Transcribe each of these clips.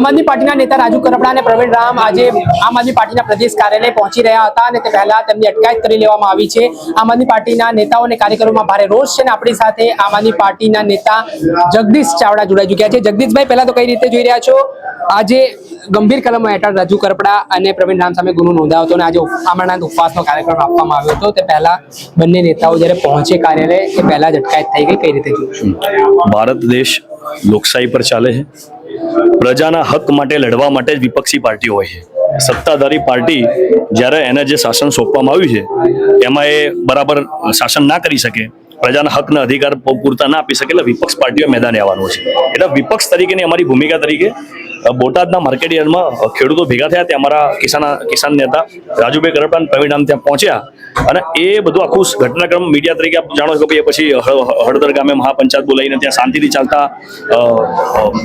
આમ આદમી પાર્ટીના નેતા રાજુ કરપડા અને પ્રવીણ રામ આજે આમ આદમી પાર્ટીના પ્રદેશ કાર્યાલય પહોંચી રહ્યા હતા અને તે પહેલા તેમની અટકાયત કરી લેવામાં આવી છે. આમ આદમી પાર્ટીના નેતાઓ અને કાર્યકરોમાં ભારે રોષ છે અને આપણી સાથે આમ આદમી પાર્ટીના નેતા જગદીશ ચાવડા જોડાઈ ચૂક્યા છે. જગદીશભાઈ, પહેલા તો કઈ રીતે જોઈ રહ્યા છો? આજે ગંભીર કલમો હેઠળ રાજુ કરપડા અને પ્રવીણ રામ સામે ગુનો નોંધાયો હતો અને આજે અમરનાથ ઉપવાસનો કાર્યક્રમ આપવામાં આવ્યો હતો. તે પહેલા બંને નેતાઓ જ્યારે પહોંચે કાર્યાલય, તે પહેલા જ અટકાયત થઈ ગઈ. કઈ રીતે ભારત દેશ લોકશાહી પર ચાલે છે. પ્રજાના હક માટે લડવા માટે જ વિપક્ષી પાર્ટી હોય છે. સત્તાધારી પાર્ટી જ્યારે એને જે શાસન સોંપવામાં આવ્યું છે, એમાં એ બરાબર શાસન ના કરી શકે, પ્રજાના હકના અધિકાર પૂરતા ના આપી શકે એટલે વિપક્ષ પાર્ટીઓ મેદાને આવવાનું છે. એટલે વિપક્ષ તરીકેની અમારી ભૂમિકા તરીકે બોટાદના માર્કેટ યાર્ડમાં ખેડૂતો ભેગા થયા. ત્યાં અમારા કિસાન કિસાન નેતા રાજુભાઈ કરપડા પ્રવીણ ત્યાં પહોંચ્યા. અને એ બધું આખું ઘટનાક્રમ મીડિયા તરીકે આપ જાણો છો કે પછી હળદર ગામે મહાપંચાયત બોલાવીને ત્યાં શાંતિથી ચાલતા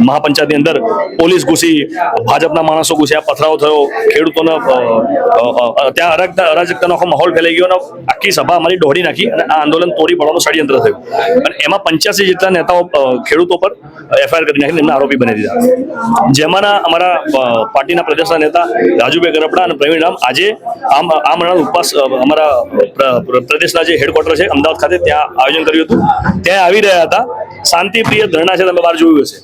મહાપંચાયતની અંદર પોલીસ ઘૂસી, ભાજપના માણસો ઘૂસ્યા, પથરાવ થયો, ખેડૂતોને ત્યાં અરાજકતા અરાજકતાનો આખો માહોલ ફેલાઈ ગયો અને આખી સભા અમારી દોડી નાખી અને આ આંદોલન તોડી પાડવાનું ષડયંત્ર થયું. અને એમાં પંચ્યાસી જેટલા નેતાઓ ખેડૂતો પર એફઆઈઆર કરી નાખીને એમના આરોપી બનાવી દીધા. જેમાંના અમારા પાર્ટીના પ્રદેશના નેતા રાજુભાઈ ગરપડા અને પ્રવીણ રામ આજે આમ આમ ઉપવાસ અમારા પ્ર- પ્ર- પ્રદેશના જે હેડક્વાર્ટર છે, અમદાવાદ ખાતે ત્યાં આયોજન કર્યું હતું. ત્યાં આવી રહ્યા હતા. શાંતિપ્રિય ધરણા છે, તમે બહાર જોયું હશે.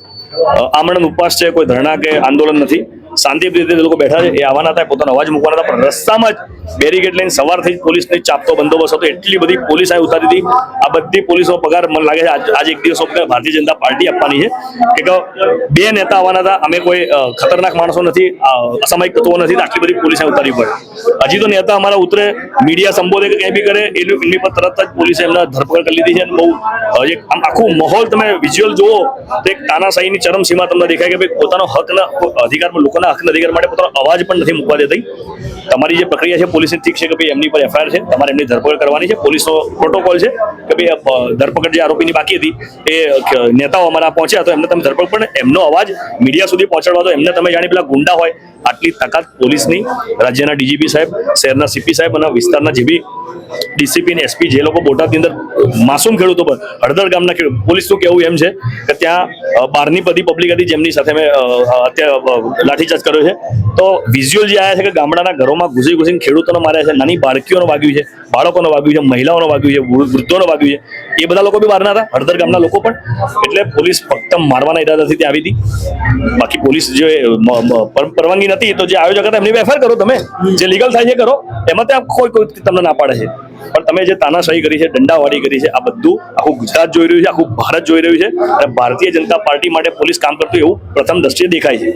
આમરણ ઉપવાસ છે, કોઈ ધરણા કે આંદોલન નથી. શાંતિપ્રિય રીતે લોકો બેઠા છે, એ આવવાના હતા, પોતાનો અવાજ મૂકવાના હતા, પણ રસ્તામાં જ બેરિકેડ લઈને સવારથી જ પોલીસની ચાપતો બંદોબસ્ત હતો. એટલી બધી પોલીસ અહીં ઉતારી હતી આ બધી પોલીસનો પગાર મને લાગે છે, આજે એક દિવસ ભારતીય જનતા પાર્ટી આપવાની છે. કે બે નેતા આવવાના હતા. અમે કોઈ ખતરનાક માણસો નથી. અસામાયિક તત્વો નથી. આટલી બધી પોલીસ ઉતારી પડે હજી તો નેતા અમારા ઉતરે. મીડિયા સંબોધે કે કંઈ બી કરે એની પર તરત જ પોલીસે એમને ધરપકડ કરી લીધી છે. અને બહુ એક આમ આખું માહોલ તમે વિઝ્યુઅલ જુઓ, તો એક તાનાશાહીની ચરમસીમા તમને દેખાય કે ભાઈ પોતાનો હકના અધિકારમાં લોકોના હકના અધિકાર માટે પોતાનો અવાજ પણ નથી મૂકવા દેતી. તમારી જે પ્રક્રિયા છે, પોલીસની ઠીક છે કે ભાઈ એમની પર એફઆઈઆર છે? તમારે એમની ધરપકડ કરવાની છે? પોલીસનો પ્રોટોકોલ છે કે ભાઈ ધરપકડ જે આરોપીની બાકી હતી, એ નેતાઓ અમારા પહોંચ્યા તો એમને તમે ધરપકડ પણ એમનો અવાજ મીડિયા સુધી પહોંચાડવા તો એમને તમે જાણી પેલા ગુંડા હોય. આટલી તાકાત પોલીસની રાજ્યના ડીજીપી સાહેબ, શહેરના સીપી સાહેબ અને વિસ્તારના જે બી ડીસીપી ને એસપી જે લોકો બોટાદની અંદર માસૂમ ખેડૂતો પર હળદર ગામના ખેડૂત પોલીસનું કેવું એમ છે કે ત્યાં બારની બધી પબ્લિક હતી જેમની સાથે મેં અત્યારે લાઠીચાર્જ કર્યો છે. તો વિઝ્યુઅલ જે આવ્યા છે કે ગામડાના ઘરોમાં ઘૂસી ઘૂસીને ખેડૂતોને માર્યા છે, નાની બાળકીઓનો વાગ્યું છે, બાળકોનો વાગ્યું છે, મહિલાઓનો વાગ્યું છે વૃદ્ધોનો વાગ્યું છે. એ બધા લોકો બી બહારના હતા, હળદર ગામના લોકો પણ. એટલે પોલીસ ફક્ત મારવાના ઈરાદાથી ત્યાં આવી હતી. બાકી પોલીસ જે પરવાનગી નથી, તો જે આયોજક હતા એમની એફઆઈઆર કરો તમે. જે લીગલ થાય છે કરો. એમાં ત્યાં કોઈ કોઈ તમને ના પાડે છે. પણ તમે જે તાનાશાહી કરી છે, દંડાવાળી કરી છે, આ બધું આખું ગુજરાત જોઈ રહ્યું છે, આખું ભારત જોઈ રહ્યું છે અને ભારતીય જનતા પાર્ટી માટે પોલીસ કામ કરતું એવું પ્રથમ દ્રષ્ટિએ દેખાય છે.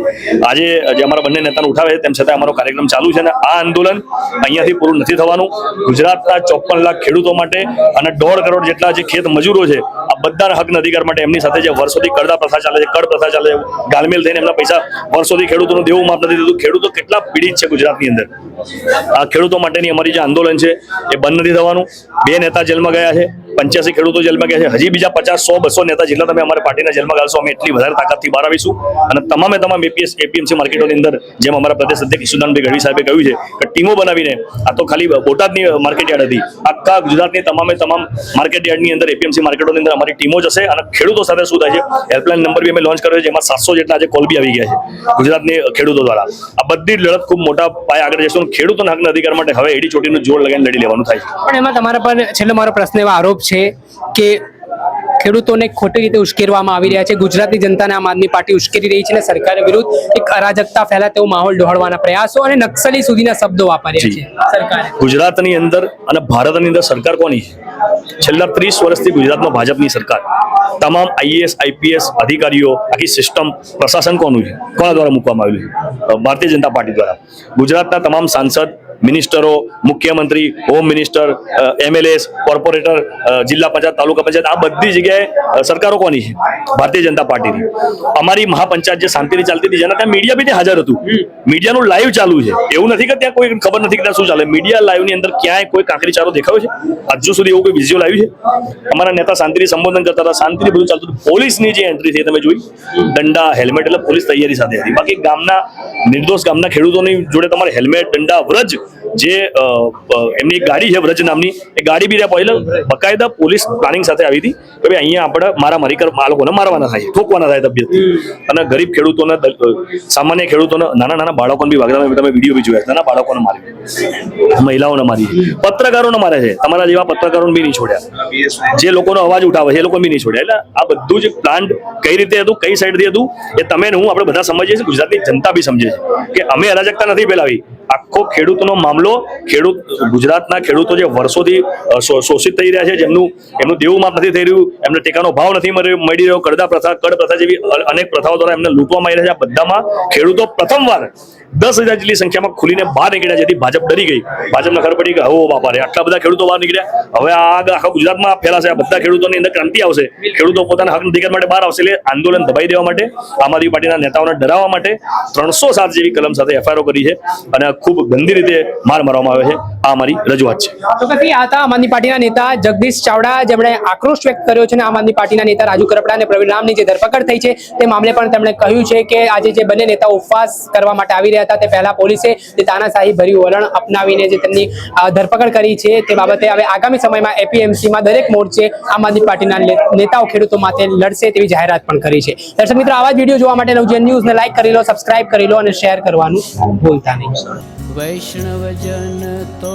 આજે જે અમારા બંને નેતાને ઉઠાવે છે, તેમ છતાં અમારો કાર્યક્રમ ચાલુ છે અને આ આંદોલન અહીંયાથી પૂરું નથી થવાનું. ગુજરાતના ચોપન લાખ ખેડૂતો માટે અને દોઢ કરોડ જેટલા જે ખેત મજૂરો છે, આ બધાના હકના અધિકાર માટે એમની સાથે જે વર્ષોથી કરદા પ્રથા ચાલે છે કડ પ્રથા ચાલે છે, ગાલમેલ થઈને એમના પૈસા વર્ષોથી ખેડૂતોનું દેવું માફ નથી થતું. ખેડૂતો કેટલા પીડિત છે ગુજરાતની અંદર. આ ખેડૂતો માટેની અમારી જે આંદોલન છે, એ બંધ નથી થવાનું બે નેતા જેલમાં ગયા છે. પંચ્યાસી ખેડૂતો જેલમાં ગયા છે. હજી બીજા પચાસ, સો, બસો નેતા જેટલા તમે અમારા પાર્ટીના જેલમાં ગાલશો. અમે એટલી વધારે તાકાતથી બહાર આવીશું. અને તમામે તમામ એપીએસ એપીએમસી માર્કેટોની અંદર, જેમ અમારા પ્રદેશ અધ્યક્ષ ઈશુદાનભાઈ ગઢવી સાહેબે કહ્યું છે કે ટીમો બનાવીને, આ તો ખાલી બોટાદની માર્કેટ યાર્ડ હતી. આખા ગુજરાતની તમામે તમામ માર્કેટ યાર્ડની અંદર એપીએમસી માર્કેટોની અંદર અમારી ટીમો જશે અને ખેડૂતો સાથે શું થાય છે? હેલ્પલાઇન નંબર બી અમે લોન્ચ કર્યો છે, જેમાં સાતસો જેટલા આજે કોલ બી આવી ગયા છે ગુજરાતની ખેડૂતો દ્વારા. આ બધી લડત ખૂબ મોટા પાયે આગળ જશે. ખેડૂતોના હકના અધિકાર માટે હવે એડી ચોટીનું જોડ લગાવીને લડી લેવાનું થાય પણ એમાં તમારા પર છેલ્લો મારો પ્રશ્ન એવા આરોપ છે કે ખેડૂતોને ખોટી રીતે ઉશ્કેરવામાં આવી રહ્યા છે. ગુજરાતની જનતાને આમ આદમી પાર્ટી ઉશ્કેરી રહી છે અને સરકાર વિરુદ્ધ એક અરાજકતા ફેલાય તેવો માહોલ ડહોળવાના પ્રયાસો અને નક્સલી સુધીના શબ્દો વાપર્યા છે સરકારે. ગુજરાતની અંદર અને ભારતની અંદર સરકાર કોની છે? છેલ્લા ત્રીસ વર્ષથી ગુજરાતમાં ભાજપની સરકાર. તમામ આઈએએસ આઈપીએસ અધિકારીઓ આખી સિસ્ટમ પ્રશાસન કોનું છે? કોના દ્વારા મૂકવામાં આવેલું છે? ભારતીય જનતા પાર્ટી દ્વારા. ગુજરાતના તમામ સાંસદ મિનિસ્ટરો મુખ્યમંત્રી હોમ મિનિસ્ટર એમએલએસ કોર્પોરેટર જિલ્લા પંચાયત તાલુકા પંચાયત આ બધી જગ્યાએ સરકારો કોની છે? ભારતીય જનતા પાર્ટીની. અમારી મહાપંચાયત જે શાંતિની ચાલતી હતી જેના ત્યાં મીડિયા બી હાજર હતું. મીડિયાનું લાઈવ ચાલુ છે. એવું નથી કે ત્યાં કોઈ ખબર નથી કે ત્યાં શું ચાલે. મીડિયા લાઈવની અંદર ક્યાંય કોઈ કાંકરી ચારો દેખાયો છે? હજુ સુધી એવું કોઈ વિઝ્યુઅલ આવ્યું છે? અમારા નેતા શાંતિથી સંબોધન કરતા હતા શાંતિથી બધું ચાલતું હતું. પોલીસની જે એન્ટ્રી થઈ તમે જોઈ દંડા હેલ્મેટ એટલે પોલીસ તૈયારી સાથે હતી. બાકી ગામના નિર્દોષ ગામના ખેડૂતોની જોડે તમારે હેલ્મેટ દંડા વ્રજ જે એમની ગાડી છે વ્રજ નામની, એ ગાડી બી ત્યાં પહોંચી બકાયદા પોલીસ પ્લાનિંગ સાથે આવી હતી. કે ભાઈ અહીંયા આપણે મારા મારી કર, આ લોકોને મારવાના થાય ઠોકવાના થાય તબિયત અને ગરીબ ખેડૂતોને સામાન્ય ખેડૂતોને, નાના નાના બાળકોને બી વાગતા તમે વીડિયો બી જોયા નાના બાળકોને મારી. મહિલાઓને મારી પત્રકારોને મારે છે, તમારા જેવા પત્રકારોને બી નહીં છોડ્યા. જે લોકોનો અવાજ ઉઠાવે છે, એ લોકો બી નહીં છોડ્યા. એટલે આ બધું જ પ્લાન્ટ કઈ રીતે હતું, કઈ સાઈડથી હતું, એ તમે હું આપણે બધા સમજીએ છીએ, ગુજરાતની જનતા બી સમજે છે, કે અમે અરાજકતા નથી ફેલાવી. આખો ખેડૂતનો મામલો, ખેડૂત, ગુજરાતના ખેડૂતો જે વર્ષોથી શોષિત થઈ રહ્યા છે, જેમનું, એમનું દેવું માફ નથી થઈ રહ્યું, એમને ટેકાનો ભાવ નથી મળી રહ્યો, કરદા પ્રથા, કડ પ્રથા જેવી અનેક પ્રથાઓ દ્વારા એમને લૂંટવામાં આવી રહ્યા છે. આ બધામાં ખેડૂતો પ્રથમવાર દસ હજાર જેટલી સંખ્યામાં ખુલીને બહાર નીકળ્યા જેથી ભાજપ ડરી ગઈ. ભાજપને ખબર પડી કે હો બાપા રે આટલા બધા ખેડૂતો બહાર નીકળ્યા. હવે આ આખા ગુજરાતમાં ફેલાશે, આ બધા ખેડૂતોની અંદર ક્રાંતિ આવશે. ખેડૂતો પોતાના હક અધિકાર માટે બહાર આવશે એટલે આંદોલન દબાઈ દેવા માટે, આમ આદમી પાર્ટીના નેતાઓને ડરાવવા માટે ત્રણસો સાત જેવી કલમ સાથે એફઆઈઆર કરી છે અને ખૂબ ગંદી રીતે માર મારવામાં આવે છે. આ અમારી રજૂઆત છે. તો પછી આ હતા આમ આદમી પાર્ટીના નેતા જગદીશ ચાવડા જેમણે આક્રોશ વ્યક્ત કર્યો છે અને આમ આદમી પાર્ટીના નેતા રાજુ કરપડા અને પ્રવીણ રામની જે ધરપકડ થઈ છે તે મામલે પણ તેમણે કહ્યું છે કે આજે જે બંને નેતાઓ ઉપવાસ કરવા માટે આવી રહ્યા હતા તે પહેલા પોલીસે જે તાનાશાહી ભર્યું વલણ અપનાવીને જે તેમની ધરપકડ કરી છે તે બાબતે હવે આગામી સમયમાં એપીએમસીમાં દરેક મોરચે આમ આદમી પાર્ટીના નેતાઓ ખેડૂતો માટે લડશે તેવી જાહેરાત પણ કરી છે. દર્શક મિત્રો આવા જ વીડિયો જોવા માટે નવજીવન ન્યૂઝને લાઈક કરી લો સબસ્ક્રાઇબ કરી લો અને શેર કરવાનું ભૂલતા નહીં. વૈષ્ણવજન તો